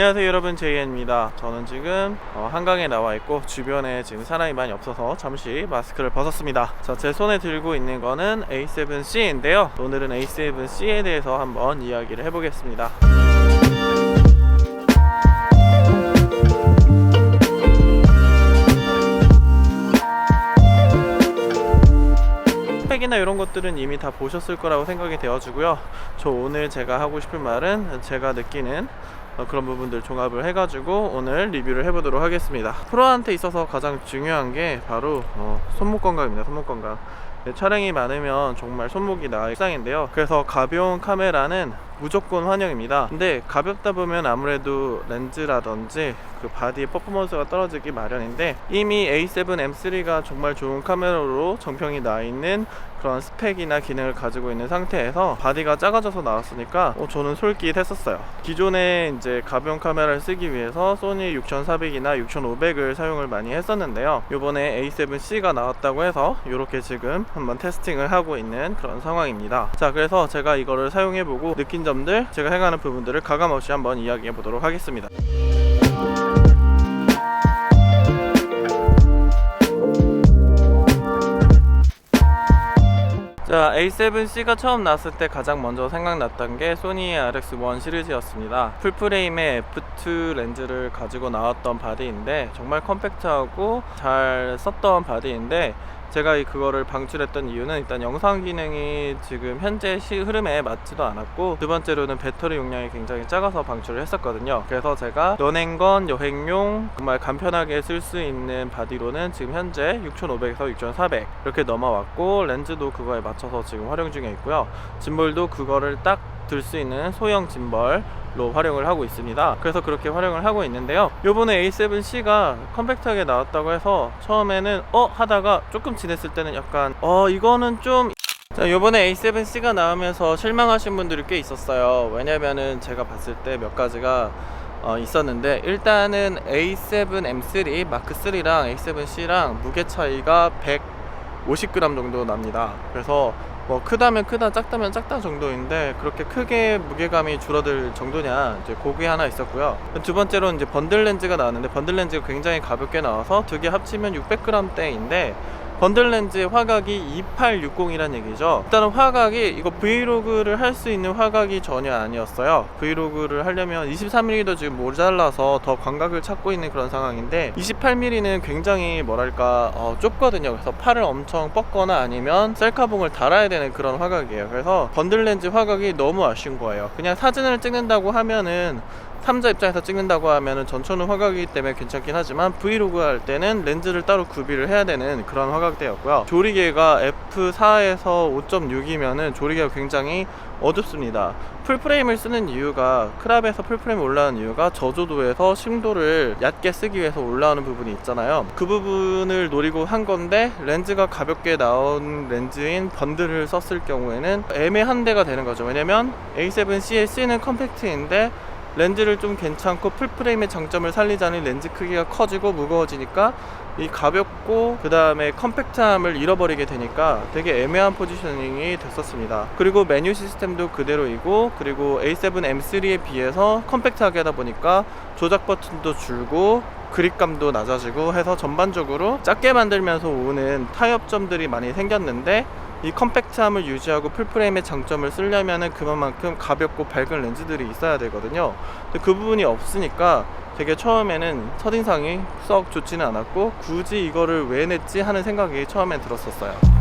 안녕하세요 여러분. 제이엔입니다. 저는 지금 어, 한강에 나와 있고 주변에 지금 사람이 많이 없어서 잠시 마스크를 벗었습니다. 자, 제 손에 들고 있는 거는 A7C인데요. 오늘은 A7C에 대해서 한번 이야기를 해보겠습니다. 스펙이나 이런 것들은 이미 다 보셨을 거라고 생각이 되어주고요. 저 오늘 제가 하고 싶은 말은 제가 느끼는 어, 그런 부분들 종합을 해가지고 오늘 리뷰를 해보도록 하겠습니다. 프로한테 있어서 가장 중요한 게 바로 어, 손목 건강입니다. 손목 건강. 네, 촬영이 많으면 정말 손목이 나일상인데요 그래서 가벼운 카메라는 무조건 환영입니다. 근데 가볍다 보면 아무래도 렌즈라든지 그 바디의 퍼포먼스가 떨어지기 마련인데 이미 A7M3가 정말 좋은 카메라로 정평이 나 있는 그런 스펙이나 기능을 가지고 있는 상태에서 바디가 작아져서 나왔으니까 어, 저는 솔깃했었어요. 기존에 이제 가벼운 카메라를 쓰기 위해서 소니 6400이나 6500을 사용을 많이 했었는데요. 이번에 A7C가 나왔다고 해서 이렇게 지금 한번 테스팅을 하고 있는 그런 상황입니다. 자, 그래서 제가 이거를 사용해보고 느낀 점 들, 제가 행하는 부분들을 가감없이 한번 이야기해 보도록 하겠습니다. 자, A7C가 처음 나왔을 때 가장 먼저 생각났던 게 소니의 RX1 시리즈였습니다. 풀프레임의 F2 렌즈를 가지고 나왔던 바디인데 정말 컴팩트하고 잘 썼던 바디인데 제가 이 그거를 방출했던 이유는 일단 영상 기능이 지금 현재 시 흐름에 맞지도 않았고 두 번째로는 배터리 용량이 굉장히 작아서 방출을 했었거든요. 그래서 제가 연행건 여행용 정말 간편하게 쓸 수 있는 바디로는 지금 현재 6500에서 6400 이렇게 넘어왔고 렌즈도 그거에 맞춰서 지금 활용 중에 있고요. 짐볼도 그거를 딱 들 수 있는 소형 짐벌 로 활용을 하고 있습니다. 그래서 그렇게 활용을 하고 있는데요. 요번에 A7C가 컴팩트하게 나왔다고 해서 처음에는 어 하다가 조금 지냈을 때는 약간 어 이거는 좀 자, 요번에 A7C가 나오면서 실망하신 분들이 꽤 있었어요. 왜냐면은 제가 봤을 때 몇 가지가 어, 있었는데 일단은 A7M3 마크 3랑 A7C랑 무게 차이가 150g 정도 납니다. 그래서 뭐 크다면 크다 작다면 작다 정도인데 그렇게 크게 무게감이 줄어들 정도냐 이제 고게 하나 있었고요. 두 번째로 이제 번들 렌즈가 나왔는데 번들 렌즈가 굉장히 가볍게 나와서 두 개 합치면 600g대인데 번들 렌즈 화각이 2860이란 얘기죠. 일단은 화각이 이거 브이로그를 할 수 있는 화각이 전혀 아니었어요. 브이로그를 하려면 23mm도 지금 모자라서 더 광각을 찾고 있는 그런 상황인데 28mm는 굉장히 뭐랄까 어, 좁거든요. 그래서 팔을 엄청 뻗거나 아니면 셀카봉을 달아야 되는 그런 화각이에요. 그래서 번들 렌즈 화각이 너무 아쉬운 거예요. 그냥 사진을 찍는다고 하면은 3자 입장에서 찍는다고 하면은 전천후 화각이기 때문에 괜찮긴 하지만 브이로그 할 때는 렌즈를 따로 구비를 해야 되는 그런 화각대였고요. 조리개가 F4에서 5.6이면은 조리개가 굉장히 어둡습니다. 풀프레임을 쓰는 이유가 크랍에서 풀프레임 올라오는 이유가 저조도에서 심도를 얕게 쓰기 위해서 올라오는 부분이 있잖아요. 그 부분을 노리고 한 건데 렌즈가 가볍게 나온 렌즈인 번들을 썼을 경우에는 애매한 데가 되는 거죠. 왜냐면 A7C의 C는 컴팩트인데 렌즈를 좀 괜찮고 풀프레임의 장점을 살리자니 렌즈 크기가 커지고 무거워지니까 이 가볍고 그 다음에 컴팩트함을 잃어버리게 되니까 되게 애매한 포지셔닝이 됐었습니다. 그리고 메뉴 시스템도 그대로이고 그리고 A7M3에 비해서 컴팩트하게 하다 보니까 조작 버튼도 줄고 그립감도 낮아지고 해서 전반적으로 작게 만들면서 오는 타협점들이 많이 생겼는데 이 컴팩트함을 유지하고 풀프레임의 장점을 쓰려면은 그만큼 가볍고 밝은 렌즈들이 있어야 되거든요. 근데 그 부분이 없으니까 되게 처음에는 첫인상이 썩 좋지는 않았고 굳이 이거를 왜 냈지 하는 생각이 처음엔 들었었어요.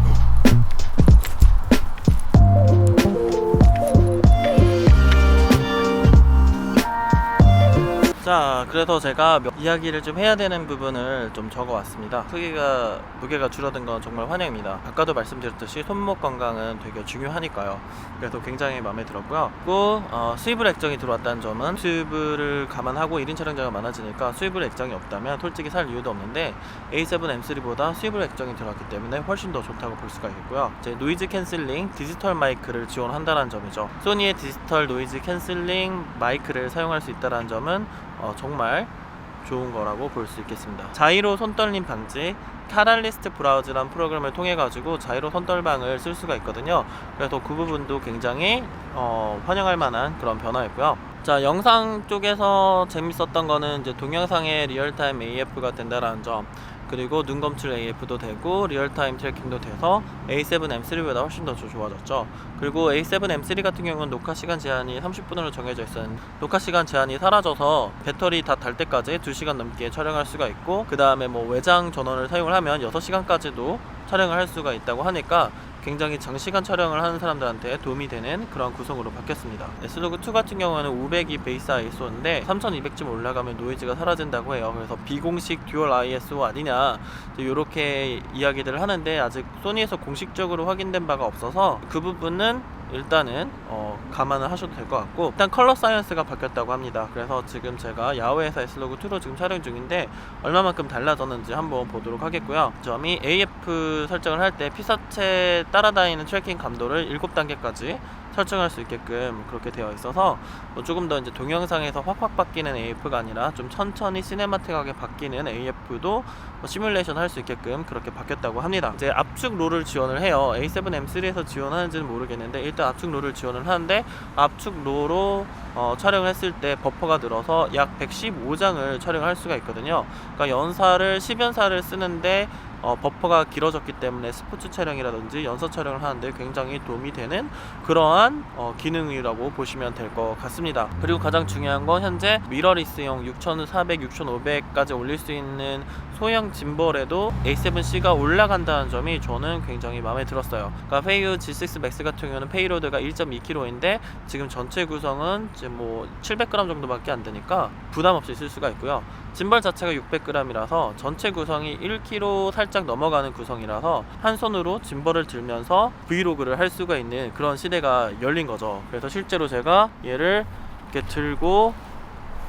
자, 그래서 제가 몇- 이야기를 좀 해야 되는 부분을 좀 적어 왔습니다. 크기가, 무게가 줄어든 건 정말 환영입니다. 아까도 말씀드렸듯이 손목 건강은 되게 중요하니까요. 그래서 굉장히 마음에 들었고요. 또, 어, 수입을 액정이 들어왔다는 점은 수입을 감안하고 1인 촬영자가 많아지니까 수입을 액정이 없다면 솔직히 살 이유도 없는데 A7M3보다 수입을 액정이 들어왔기 때문에 훨씬 더 좋다고 볼 수가 있고요. 이제 노이즈 캔슬링 디지털 마이크를 지원한다는 점이죠. 소니의 디지털 노이즈 캔슬링 마이크를 사용할 수 있다는 점은 어, 정말 좋은 거라고 볼 수 있겠습니다. 자이로 손떨림 방지 카랄리스트 브라우즈란 프로그램을 통해 가지고 자이로 손떨방을 쓸 수가 있거든요. 그래서 그 부분도 굉장히 어, 환영할 만한 그런 변화였고요. 자 영상 쪽에서 재밌었던 거는 이제 동영상에 리얼타임 AF가 된다라는 점 그리고 눈 검출 AF도 되고 리얼타임 트래킹도 돼서 A7 M3보다 훨씬 더 좋아졌죠. 그리고 A7 M3 같은 경우는 녹화 시간 제한이 30분으로 정해져 있었는데 녹화 시간 제한이 사라져서 배터리 다 달 때까지 2시간 넘게 촬영할 수가 있고 그 다음에 뭐 외장 전원을 사용을 하면 6시간까지도 촬영을 할 수가 있다고 하니까 굉장히 장시간 촬영을 하는 사람들한테 도움이 되는 그런 구성으로 바뀌었습니다. S로그2 같은 경우에는 500이 베이스 ISO인데 3200쯤 올라가면 노이즈가 사라진다고 해요. 그래서 비공식 듀얼 ISO 아니냐 이렇게 이야기들을 하는데 아직 소니에서 공식적으로 확인된 바가 없어서 그 부분은 일단은 어, 감안을 하셔도 될 것 같고 일단 컬러 사이언스가 바뀌었다고 합니다. 그래서 지금 제가 야외에서 S로그 2로 지금 촬영 중인데 얼마만큼 달라졌는지 한번 보도록 하겠고요. 점이 AF 설정을 할 때 피사체 따라다니는 트래킹 감도를 7단계까지 설정할 수 있게끔 그렇게 되어 있어서 뭐 조금 더 이제 동영상에서 확확 바뀌는 AF가 아니라 좀 천천히 시네마틱하게 바뀌는 AF도 뭐 시뮬레이션 할 수 있게끔 그렇게 바뀌었다고 합니다. 이제 압축 롤을 지원을 해요. A7 M3에서 지원하는지는 모르겠는데 일단 압축 롤을 지원을 하는데 압축 롤로 어, 촬영을 했을 때 버퍼가 늘어서 약 115장을 촬영할 수가 있거든요. 그러니까 연사를 10연사를 쓰는데 어, 버퍼가 길어졌기 때문에 스포츠 촬영이라든지 연서 촬영을 하는데 굉장히 도움이 되는 그러한 어, 기능이라고 보시면 될 것 같습니다. 그리고 가장 중요한 건 현재 미러리스용 6400, 6500까지 올릴 수 있는 소형 짐벌에도 A7C가 올라간다는 점이 저는 굉장히 마음에 들었어요. 그러니까 페이유 G6 Max 같은 경우는 페이로드가 1.2kg인데 지금 전체 구성은 뭐 700g 정도밖에 안 되니까 부담 없이 쓸 수가 있고요. 짐벌 자체가 600g이라서 전체 구성이 1kg 살짝 넘어가는 구성이라서 한 손으로 짐벌을 들면서 브이로그를 할 수가 있는 그런 시대가 열린 거죠. 그래서 실제로 제가 얘를 이렇게 들고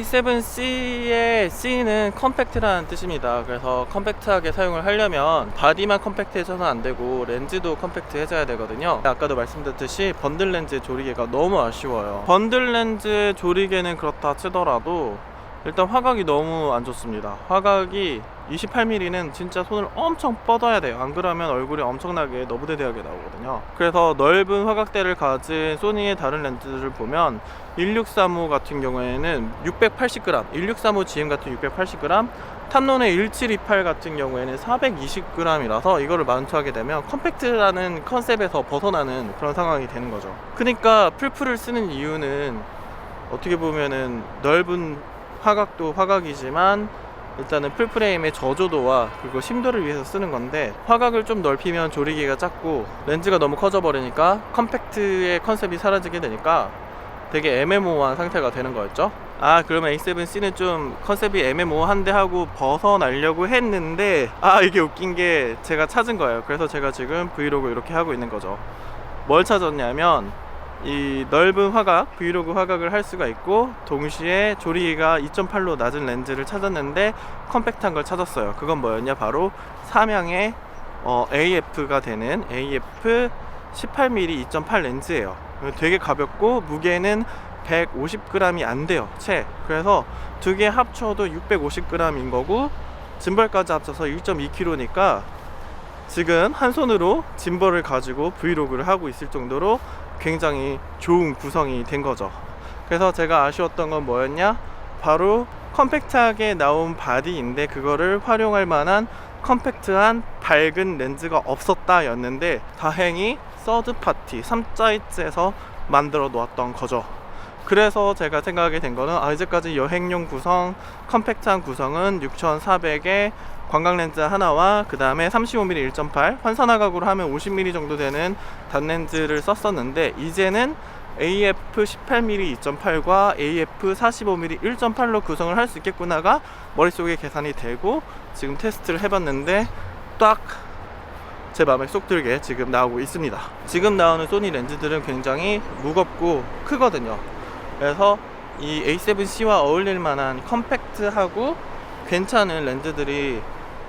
E7C의 C는 컴팩트라는 뜻입니다. 그래서 컴팩트하게 사용을 하려면 바디만 컴팩트해서는 안 되고 렌즈도 컴팩트해줘야 되거든요. 아까도 말씀드렸듯이 번들 렌즈 조리개가 너무 아쉬워요. 번들 렌즈 조리개는 그렇다 치더라도 일단 화각이 너무 안 좋습니다. 화각이 28mm는 진짜 손을 엄청 뻗어야 돼요. 안 그러면 얼굴이 엄청나게 너부대대하게 나오거든요. 그래서 넓은 화각대를 가진 소니의 다른 렌즈들을 보면 1635 같은 경우에는 680g, 1635 GM 같은 680g, 탐론의 1728 같은 경우에는 420g이라서 이거를 마운트하게 되면 컴팩트라는 컨셉에서 벗어나는 그런 상황이 되는 거죠. 그러니까 풀풀을 쓰는 이유는 어떻게 보면은 넓은 화각도 화각이지만 일단은 풀프레임의 저조도와 그리고 심도를 위해서 쓰는 건데 화각을 좀 넓히면 조리개가 작고 렌즈가 너무 커져 버리니까 컴팩트의 컨셉이 사라지게 되니까 되게 애매모호한 상태가 되는 거였죠. 아 그러면 A7C는 좀 컨셉이 애매모호한데 하고 벗어나려고 했는데 아 이게 웃긴 게 제가 찾은 거예요. 그래서 제가 지금 브이로그 이렇게 하고 있는 거죠. 뭘 찾았냐면 이 넓은 화각, 브이로그 화각을 할 수가 있고 동시에 조리가 2.8로 낮은 렌즈를 찾았는데 컴팩트한 걸 찾았어요. 그건 뭐였냐? 바로 삼양의 어, AF가 되는 AF 18mm 2.8 렌즈예요. 되게 가볍고 무게는 150g이 안 돼요. 채. 그래서 두 개 합쳐도 650g인 거고 짐벌까지 합쳐서 1.2kg니까 지금 한 손으로 짐벌을 가지고 브이로그를 하고 있을 정도로 굉장히 좋은 구성이 된 거죠. 그래서 제가 아쉬웠던 건 뭐였냐? 바로 컴팩트하게 나온 바디인데 그거를 활용할 만한 컴팩트한 밝은 렌즈가 없었다 였는데 다행히 서드 파티 3자이츠에서 만들어 놓았던 거죠. 그래서 제가 생각하게 된 거는 아 이제까지 여행용 구성 컴팩트한 구성은 6400에 관광 렌즈 하나와 그 다음에 35mm 1.8 환산화각으로 하면 50mm 정도 되는 단렌즈를 썼었는데 이제는 AF 18mm 2.8과 AF 45mm 1.8로 구성을 할 수 있겠구나가 머릿속에 계산이 되고 지금 테스트를 해봤는데 딱 제 마음에 쏙 들게 지금 나오고 있습니다. 지금 나오는 소니 렌즈들은 굉장히 무겁고 크거든요. 그래서 이 A7C와 어울릴 만한 컴팩트하고 괜찮은 렌즈들이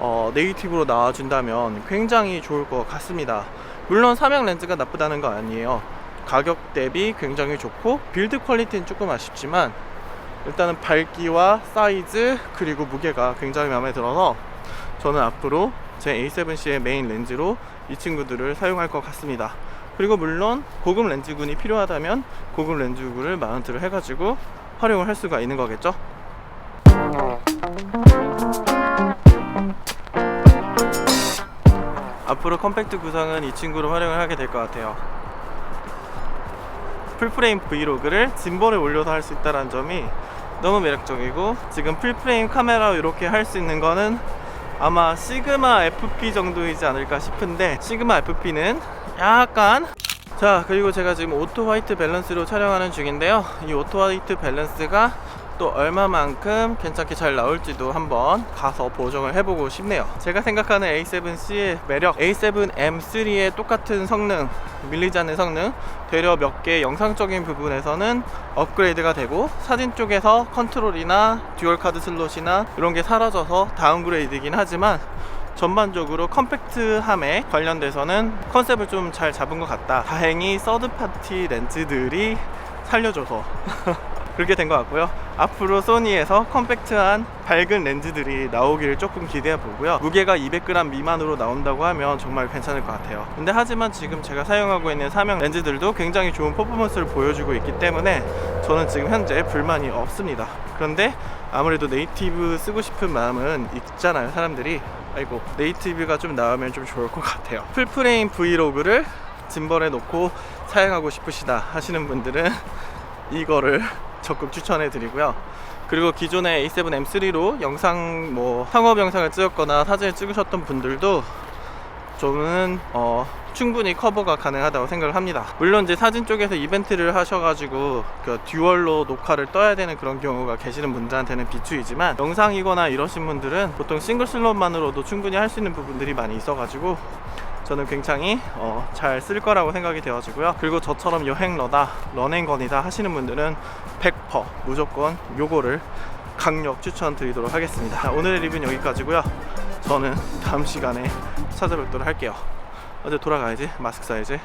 어, 네이티브로 나와준다면 굉장히 좋을 것 같습니다. 물론 삼양 렌즈가 나쁘다는 거 아니에요. 가격 대비 굉장히 좋고 빌드 퀄리티는 조금 아쉽지만 일단은 밝기와 사이즈 그리고 무게가 굉장히 마음에 들어서 저는 앞으로 제 A7C의 메인 렌즈로 이 친구들을 사용할 것 같습니다. 그리고 물론 고급 렌즈군이 필요하다면 고급 렌즈군을 마운트를 해가지고 활용을 할 수가 있는 거겠죠. 앞으로 컴팩트 구성은 이 친구로 활용을 하게 될 것 같아요. 풀프레임 브이로그를 짐벌에 올려서 할 수 있다는 점이 너무 매력적이고 지금 풀프레임 카메라 이렇게 할 수 있는 거는 아마 시그마 FP 정도이지 않을까 싶은데 시그마 FP는 약간 자 그리고 제가 지금 오토 화이트 밸런스로 촬영하는 중인데요 이 오토 화이트 밸런스가 또 얼마만큼 괜찮게 잘 나올지도 한번 가서 보정을 해보고 싶네요 제가 생각하는 A7C의 매력 A7M3의 똑같은 성능 밀리지 않는 성능 되려 몇 개 영상적인 부분에서는 업그레이드가 되고 사진 쪽에서 컨트롤이나 듀얼 카드 슬롯이나 이런 게 사라져서 다운그레이드이긴 하지만 전반적으로 컴팩트함에 관련돼서는 컨셉을 좀 잘 잡은 것 같다. 다행히 서드 파티 렌즈들이 살려줘서 그렇게 된 것 같고요. 앞으로 소니에서 컴팩트한 밝은 렌즈들이 나오기를 조금 기대해 보고요. 무게가 200g 미만으로 나온다고 하면 정말 괜찮을 것 같아요. 근데 하지만 지금 제가 사용하고 있는 사명 렌즈들도 굉장히 좋은 퍼포먼스를 보여주고 있기 때문에 저는 지금 현재 불만이 없습니다. 그런데 아무래도 네이티브 쓰고 싶은 마음은 있잖아요, 사람들이. 아이고, 네이티브가 좀 나오면 좀 좋을 것 같아요. 풀프레임 브이로그를 짐벌에 놓고 사용하고 싶으시다 하시는 분들은 이거를 적극 추천해 드리고요. 그리고 기존의 A7 M3로 영상 뭐 상업 영상을 찍었거나 사진을 찍으셨던 분들도 저는 어, 충분히 커버가 가능하다고 생각을 합니다. 물론 이제 사진 쪽에서 이벤트를 하셔가지고 그 듀얼로 녹화를 떠야 되는 그런 경우가 계시는 분들한테는 비추이지만 영상이거나 이러신 분들은 보통 싱글 슬롯만으로도 충분히 할 수 있는 부분들이 많이 있어가지고 저는 굉장히 어, 잘 쓸 거라고 생각이 되어지고요. 그리고 저처럼 여행러다 런앤건이다 하시는 분들은 100% 무조건 요거를 강력 추천드리도록 하겠습니다. 자, 오늘의 리뷰는 여기까지고요. 저는 다음 시간에 찾아뵙도록 할게요. 어제 돌아가야지 마스크 써야지